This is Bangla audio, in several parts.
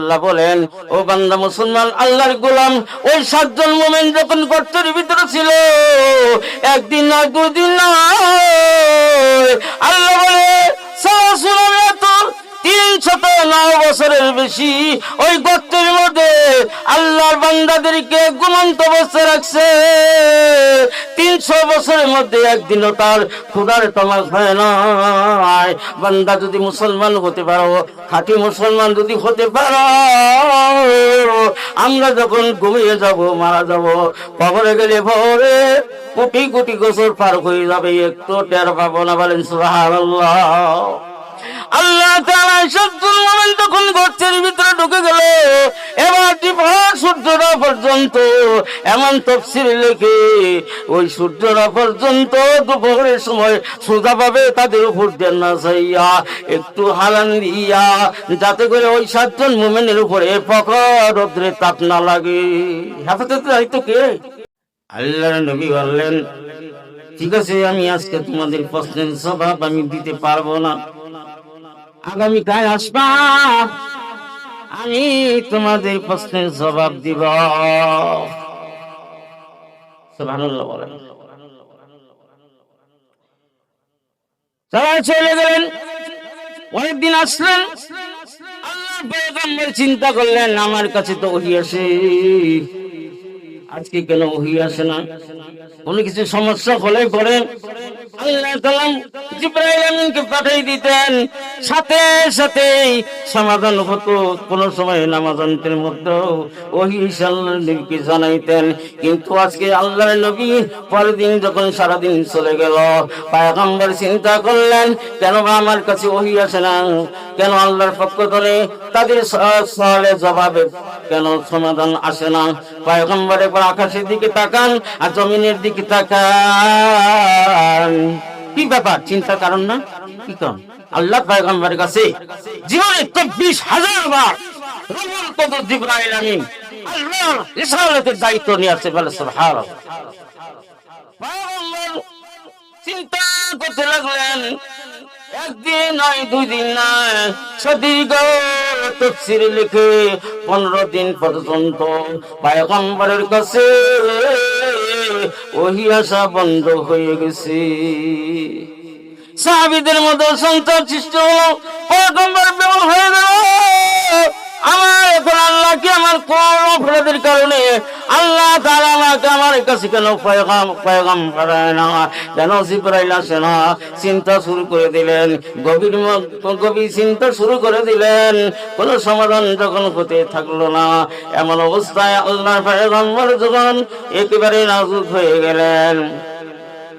আল্লাহ বলেন, ও বান্দা মুসলমান, আল্লাহর গোলাম, ওই সাতজন মোমেন যখন গর্তের ভিতরে ছিল, একদিন না দুদিন না আল্লাহ বলে বছরের বেশি ওই মধ্যে আল্লাহর বান্দাদেরকে রাখছে। বছরের মধ্যে একদিনও তার বান্দা যদি মুসলমান হতে পারো, খাঁটি মুসলমান যদি হতে পারো, আমরা যখন ঘুমিয়ে যাব, মারা যাব, কবরে গেলে ভরে কোটি কোটি গোসর পার হয়ে যাবে একটু টের পাবো না বলেন, সুবহানাল্লাহ। আল্লাহ তখন গর্তের ভিতরে ঢুকে গেল, এবার দিবস সূর্যরা পর্যন্ত, এমন তফসিল লেখে, ওই সূর্যরা পর্যন্ত দুপুরের সময় সোজা পাবে তাদের উপর দেন না চাইয়া একটু হালান দিয়া, যাতে করে ওই সাতজন মোমেনের উপরে পকর রোদ্রে তাপ না লাগে। হেফাজত দায়িত্ব কে? আল্লাহ নবী বললেন, ঠিক আছে, আমি আজকে তোমাদের প্রশ্নের জবাব আমি দিতে পারব না। আগামীকাল আসবা, আমি তোমাদের প্রশ্নের জবাব দিব। সবাই চলে গেলেন অনেকদিন আসলেন পয়গম্বর চিন্তা করলেন, আমার কাছে তো ওহি আসে। আজকে কেন ওহি আসে না? কোনো কিছু সমস্যা হলে পরে আল্লাহ আমিনকে পাঠিয়ে দিতেন। সাথে সাথে সমাধান হতো। কোন সময় নামাজান্তের মধ্যে ওহি নবীকে জানাইতেন, কিন্তু আজকে আল্লাহর নবী পরের দিন যখন সারাদিন চলে গেল, পায়গম্বর চিন্তা করলেন, কেন আমার কাছে ওহি আসে না? কেন আল্লাহর পক্ষ ধরে তাদের সওয়ালে জবাবে কেন সমাধান আসে না? পায়গম্বর একবার আকাশের দিকে তাকান আর জমিনের দিকে তাকান। কি ব্যাপার? চিন্তার কারণ না? কি কারণ? আল্লাহ পায়গম্বরের কাছে জীবনে চব্বিশ হাজার বার দায়িত্ব নিয়ে আছে চিন্তা করতে লাগলেন, একদিন দুই দিন লিখে পনেরো দিন পর্যন্ত পায়গম্বরের কাছে ওহি আসা বন্ধ হয়ে গেছে। সাহাবিদের মধ্যে সন্তান সৃষ্টি হলো, পয়গম্বর বেমন হয়ে গেল। আমার এখন আল্লাহকে আমার কোন অপরাধের কারণে আল্লাহ তাআলা আমাকে আমার কাছে কেন পয়গাম পয়গাম পাঠায় না? কেন জিব্রাইল আসে না? চিন্তা শুরু করে দিলেন। গভীর গভীর চিন্তা শুরু করে দিলেন। কোন সমাধান যখন হতে থাকল না। এমন অবস্থায় আল্লাহর পয়গম্বর যখন একেবারে নাজুক হয়ে গেলেন।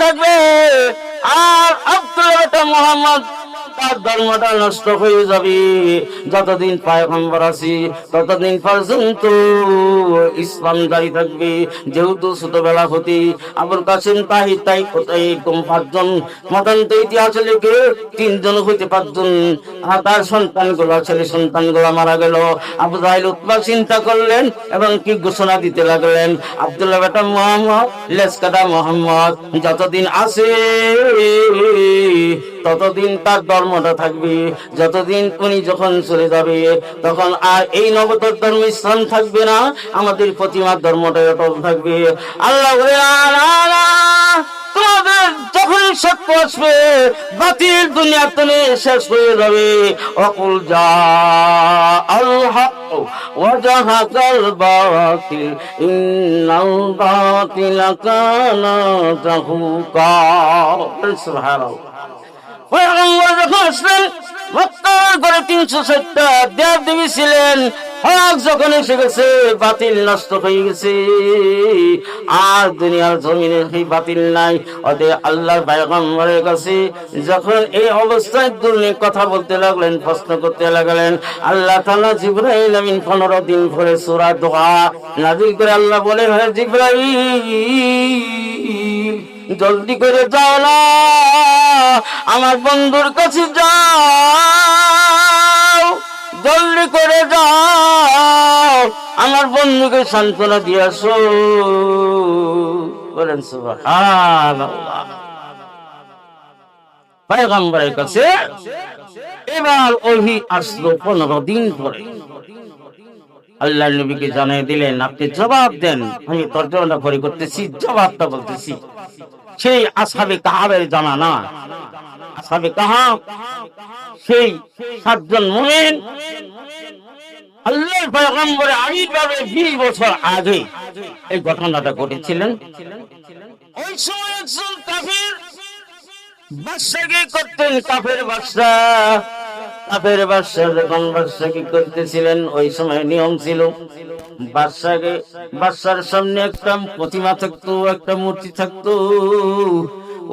থাকবে। আর আব্দুল মোহাম্মদ তার ধর্মটা নষ্ট হয়ে যাবে। যতদিন পায়গম্বর আছি, ততদিন পর্যন্ত ইসলাম জারি থাকবে। যেহেতু ছোটবেলা হতে আবুল কাসিম তাই তাই কোথায় এরকম পাঁচজন মতান্ত ইতিহাসে লিখে তিনজন হইতে পাঁচজন। আর তার সন্তানগুলো ছেলে সন্তানগুলো মারা গেল। আবু জাহিল উৎপা চিন্তা করলেন এবং কি ঘোষণা দিতে লাগলেন? আব্দুল্লাহ বেটা মোহাম্মদ লেসকাটা মোহাম্মদ, যতদিন আছে ততদিন তার ধর্মটা থাকবে যতদিন উনি যখন চলে যাবে তখন আর এই নবতর ধর্ম ইসলাম থাকবে না আমাদের প্রতিমার ধর্মটা অটল থাকবে আল্লাহ বলে, "না, না, না, তোমাদের যখন সত্য আসবে বাতিল দুনিয়া তলে শেষ হয়ে যাবে অকুল যা আল্লাহ وجهك الباطل إن الباطل كان زهوقا سبحان الله পয়গম্বর যখন আসলেন করে তিনশো দেব ছিলেন যখন বাতিল নষ্ট হয়ে গেছে। আর সেই বাতিল নাই। যখন এই অবস্থায় দুর্নীতি কথা বলতে লাগলেন, প্রশ্ন করতে লাগলেন, আল্লাহ তাআলা 15 দিন পরে সূরা দোয়া নাযিল করে আল্লাহ বলে হে জিব্রাইল! জলদি করে যাও না। আমার বন্ধুর কাছে যাও। জলদি করে যাও। আমার বন্ধুকে সান্ত্বনা দিয়ে আসো। বলেন পয়গম্বরের কাছে এবার ওহি আসলো পনেরো দিন পরে। আল্লাহ নবীকে জানিয়ে দিলেন, আপনি জবাব দেন। আমি তর্জমা করে করতেছি, জবাবটা বলতেছি। সেই আসাবে কাহাবের জামানা। আসাবে কাহাব, সেই সাতজন মুমিন আবির্ভাবে 20 বছর আগে এই ঘটনাটা ঘটেছিলেন। কাফের বাদশা কাফের বাদশাহ যখন বাদশাকে করতেছিলেন, ওই সময় নিয়ম ছিল, বাদশাকে, বাদশার সামনে একটা প্রতিমা থাকতো, একটা মূর্তি থাকতো।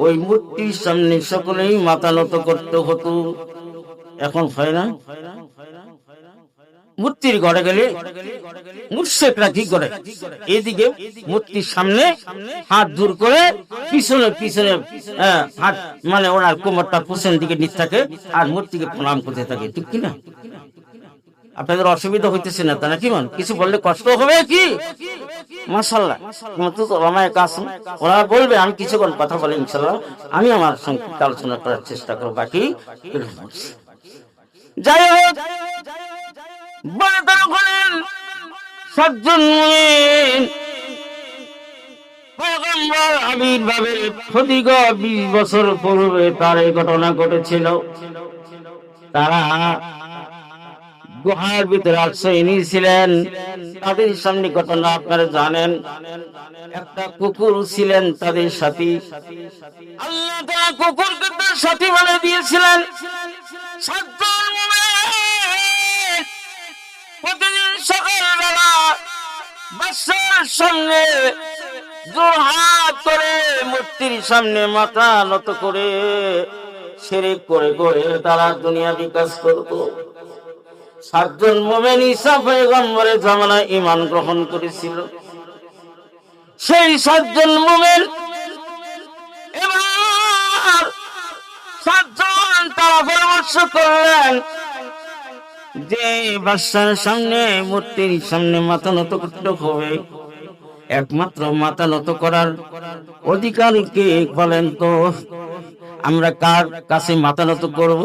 ওই মূর্তির সামনে সকলেই মাথা নত করতে হতো। এখন হয় না? মূর্তির ঘরে গেলে মুর্শেকরা কি করে। এদিকে মূর্তির সামনে হাত দূর করে পিছনে পিছনে হাত মানে ওনার কোমরটা পিছন দিকে নিচ থাকে আর মূর্তিকে প্রণাম করতে থাকে, ঠিক কিনা? আপনাদের অসুবিধা হইতেছে না তা নাকি মান? কিছু বললে কষ্ট হবে কি? কাজ ওরা বলবে, আমি কিছুক্ষণ কথা বলে ইনশাল্লাহ আমি আমার সংক্ষিপ্ত আলোচনা করার চেষ্টা করব, বাকি যাই হোক বলে তারা বলেন সাতজন আবির্ভাবের প্রদীর্ঘ বিশ বছর পূর্বে তার এই ঘটনা ঘটেছিল। তারা গুহার ভিতরে আশ্রয় নিয়েছিলেন। তাদের সামনে ঘটনা আপনারা জানেন। একটা কুকুর ছিলেন তাদের সাথী। আল্লাহ তারা কুকুরকে তার সাথী বলে দিয়েছিলেন। সাতজন প্রতিদিন সকালবেলা হাত করে মূর্তির সামনে মাথা নত করে করে করে তারা দুনিয়া বিকাশ সাতজন মোমেন ঈসা পয়গম্বরের জামানায় ইমান গ্রহণ করেছিল। সেই সাতজন মোমেন এবার সাতজন তারা পরামর্শ করলেন যে বাচ্চার সামনে, মূর্তির সামনে মাথা নত করতে হবে। একমাত্র মাথা নত করার অধিকার কে বলেন তো, আমরা কার কাছে মাথা নত করব?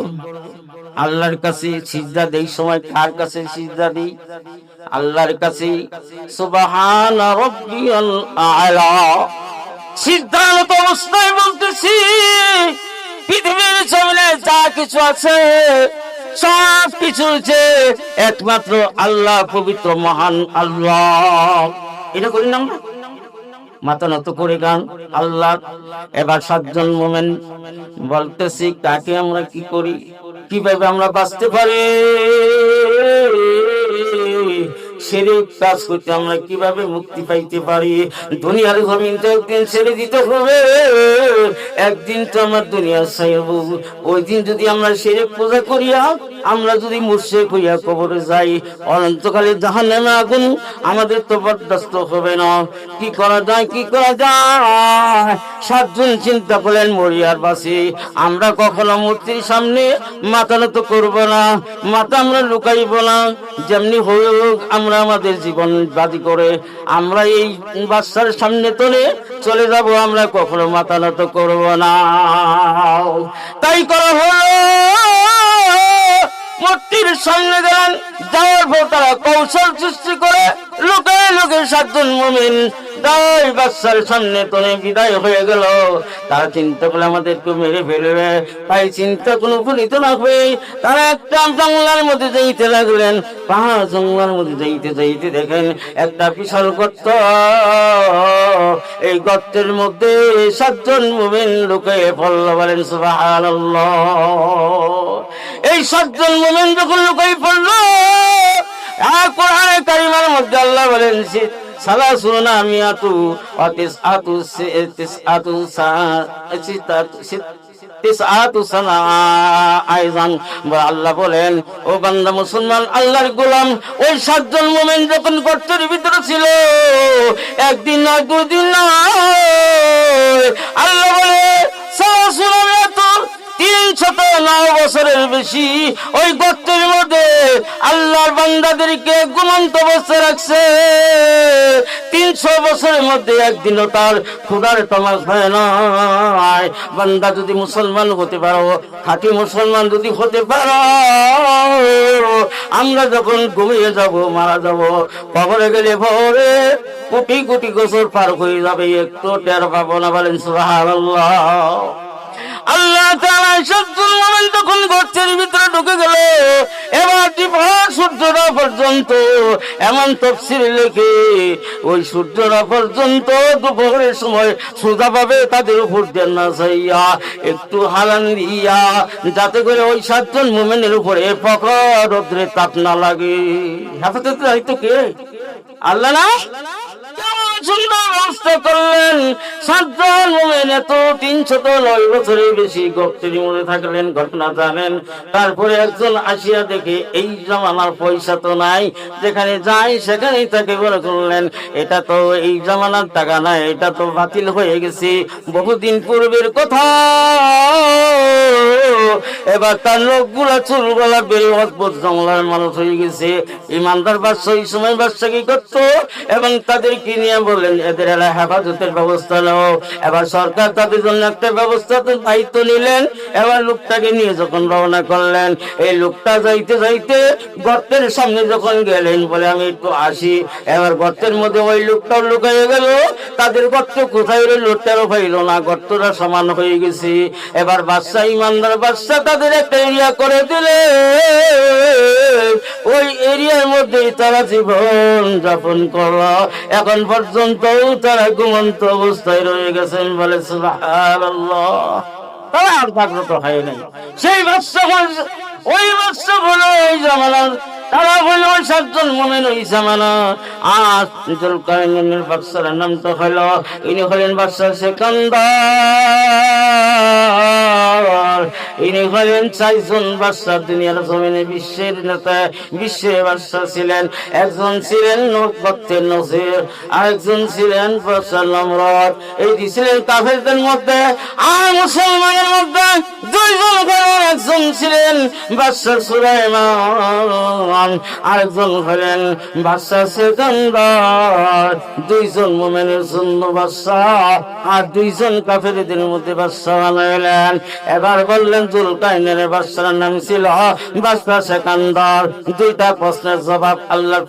আল্লাহর কাছে সিজদা দেই সময়, কার কাছে সিজদা দিই? আল্লাহর কাছে সুবহান রাব্বিয়াল আলা। সিদ্ধান্ত অবস্থায় বলতেছি, পৃথিবীর সামনে যা কিছু আছে সব কিছু একমাত্র আল্লাহ, পবিত্র, মহান আল্লাহ। এটা করি না মাথা নত করে গান, আল্লাহ, এবার সাতজন মোমেন বলতেছি তাকে আমরা কি করি? কীভাবে আমরা বাঁচতে পারি? কাজ করতে আমরা কীভাবে মুক্তি পাইতে পারি? দুনিয়ার তো একদিন ছেড়ে দিতে হবে। একদিন তো আমার ছাইব ওই দিন যদি আমরা পূজা করিয়া, আমরা যদি হইয়া কবরে যাই, অনন্তকালে জাহান্নামে আগুন আমাদের তো বরদাস্ত হবে না। কি করা যায়, কি করা যায়? সাতজন চিন্তা করলেন মরিয়ার বাসি। আমরা কখনো মূর্তির সামনে মাথা নত করব না, মাথা আমরা লুকাইব না। যেমনি হোক আমরা আমাদের জীবন বাদি করে। আমরা এই বাচ্চার সামনে তোলে চলে যাব, আমরা কখনো মাথা নত করব না। তাই করা হলো, মূর্তির সামনে গেলেন যাওয়ার পর তারা কৌশল সৃষ্টি করে, লোকে লোকে সাতজন মুমিন বাচ্চার সামনে তোলে বিদায় হয়ে গেল। চিন্তা করলে আমাদেরকে মেরে ফেলবে। তাই চিন্তা কোনো তারা একটা মধ্যে লাগলেন। পাহাড় মধ্যে দেখেন একটা বিশাল গর্ত। এই গর্তের মধ্যে সাতজন মুমিন লোকে পড়ল বলেন, সুবহানাল্লাহ। এই সাতজন মোমেন যখন লুকাই পড়ল আল্লাহ বলেন সালাসুনা মিয়াতু অতিস আতু তিস আতু আল্লাহ বলেন, ও বান্দা মুসলমান, আল্লাহর গোলাম, ওই সাতজন মোমেন যখন গর্তের ভিতরে ছিল, একদিন না দুদিন না আল্লাহ বলে তিন শত নয় বছরের বেশি, ওই গর্তের মধ্যে আল্লাহর বান্দাদেরকে ঘুমন্ত অবস্থায় রাখছে। তিনশো বছরের মধ্যে একদিনও তার ক্ষুধার তমাস হয় না। বান্দা যদি মুসলমান হতে পারো, খাঁটি মুসলমান যদি হতে পারো, আমরা যখন ঘুমিয়ে যাব, মারা যাব, কবরে গেলে ভরে কোটি কোটি বছর পার হয়ে যাবে একটু টের পাবো না বলেন সুবহানাল্লাহ। আল্লাহ তাআলা সত্তর মোমেন তখন গর্তের ভিতরে ঢুকে গেল, এবার দিবস সূর্যরা পর্যন্ত, এমন তফসিল লেখে, ওই সূর্যরা পর্যন্ত দুপুরের সময় সোজা পাবে তাদের উপর দেন না চাইয়া একটু হালান দিয়া, যাতে করে ওই সাতজন মোমেনের উপরে পকর রোদ্রে তাপ না লাগে। হেফাজত দায়িত্ব কে? আল্লাহ না তারপরে একজন আসিয়া দেখে, এই জামানার পয়সা তো নাই, যেখানে যাই সেখানেই তাকে বলে করলেন। এটা তো এই জামানার টাকা নাই, এটা তো বাতিল হয়ে গেছে। বহুদিন পূর্বের কথা। এবার তার লোকগুলা চুলগুলা বেড়ে অদ্ভুত জঙ্গলার মানুষ হয়ে গেছে। ইমানদার বাদশাহ এই সময় বাদশাহ কি করতো? এবং তাদেরকে নিয়ে বললেন, এদের এলা হেফাজতের ব্যবস্থা নাও। এবার সরকার তাদের জন্য একটা ব্যবস্থা দায়িত্ব নিলেন। এবার লোকটাকে নিয়ে যখন রওনা করলেন, এই লোকটা যাইতে যাইতে গর্তের সামনে যখন গেলেন বলে, আমি একটু আসি। এবার গর্তের মধ্যে ওই লোকটাও লুকাইয়ে গেল। তাদের গর্ত কোথায় রইল লোকটারও পাইল না। গর্তটা সমান হয়ে গেছে। এবার বাদশাহ, ইমানদার বাদশাহ তাদের একটা এরিয়া করে দিলে, ওই এরিয়ার মধ্যেই তারা জীবন যাপন করল। এখন পর্যন্ত তারা ঘুমন্ত অবস্থায় রয়ে গেছেন বলে তারা আর জাগ্রত হয় নাই। সেই বাচ্চা ওই বাচ্চা বলে, ওই জামানার তারা হইল সাতজন মোমেন জুলকারনাইনের বাদশার নাম তো হলো ইনি হলেন বাদশা সেকান্দার। ইনি হলেন চারজন বাদশা দুনিয়ার জমিনে বিশ্বের নেতা, বিশ্বের বাদশা ছিলেন। একজন ছিলেন নকবত্তের নসির আরেকজন ছিলেন বাদশাহ নমরত। এই ছিলেন কাফেরদের মধ্যে আর মুসলমানের মধ্যে দুইজন একজন ছিলেন বাদশাহ সুলাইমান। আরেকজন হলেন বাদশাহ সেকান্দার। দুইজন মোমেনের জন্য বাদশাহ, আর দুইজন কাফেরদের মধ্যে বাদশাহ বানাইলেন এবার বললেন, জুলকাইনের বাদশার নাম ছিল বাদশাহ সেকান্দার। দুইটা প্রশ্নের জবাব আল্লাহর